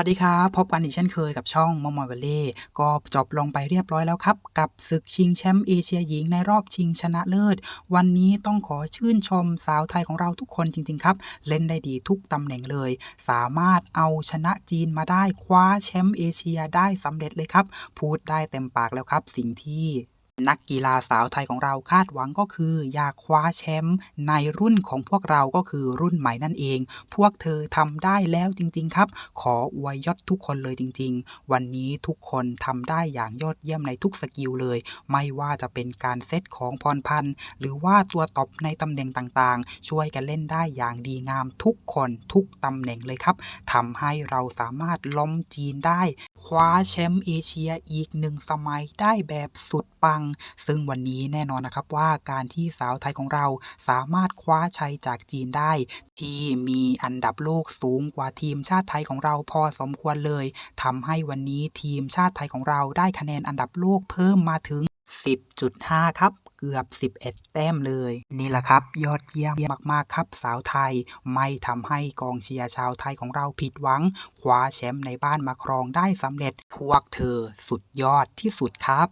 วัสดีครับ พบกันอีกเช่นเคยกับช่องมอมอยเวลเล่ก็จบลงไปเรียบร้อยแล้วครับ กับศึกชิงแชมป์เอเชียหญิงในรอบชิงชนะเลิศ วันนี้ต้องขอชื่นชมสาวไทยของเราทุกคนจริง ๆ ครับ เล่นได้ดีทุกตำแหน่งเลย สามารถเอาชนะจีนมาได้คว้าแชมป์เอเชียได้สำเร็จเลยครับ พูดได้เต็มปากแล้วครับ สิ่งที่ นักกีฬาสาวไทยของเราคาดหวังก็คือ อยากคว้าแชมป์ในรุ่นของพวกเราก็คือรุ่นใหม่นั่นเอง พวกเธอทำได้แล้วจริง ๆ ครับ ขออวยยศทุกคนเลยจริง ๆ วันนี้ทุกคนทำได้อย่างยอดเยี่ยมในทุกสกิลเลย ไม่ว่าจะเป็นการเซตของพรพันธ์หรือว่าตัวตบในตำแหน่งต่างๆ ช่วยกันเล่นได้อย่างดีงามทุกคนทุกตำแหน่งเลยครับทำให้เราสามารถล้มจีนได้ คว้าแชมป์เอเชียอีกหนึ่งสมัยได้แบบสุดปังซึ่งวันนี้แน่นอนนะครับว่าการที่สาวไทยของเราสามารถคว้าชัยจากจีนได้ ที่มีอันดับโลกสูงกว่าทีมชาติไทยของเราพอสมควรเลยทำให้วันนี้ทีมชาติไทยของเราได้คะแนนอันดับโลกเพิ่มมาถึง 10.5 ครับเกือบ 11 แต้มเลย นี่แหละครับ ยอดเยี่ยมมาก ๆ ครับ สาวไทย ไม่ทำให้กองเชียร์ชาวไทยของเราผิดหวัง คว้าแชมป์ในบ้านมาครองได้สำเร็จ พวกเธอสุดยอดที่สุดครับ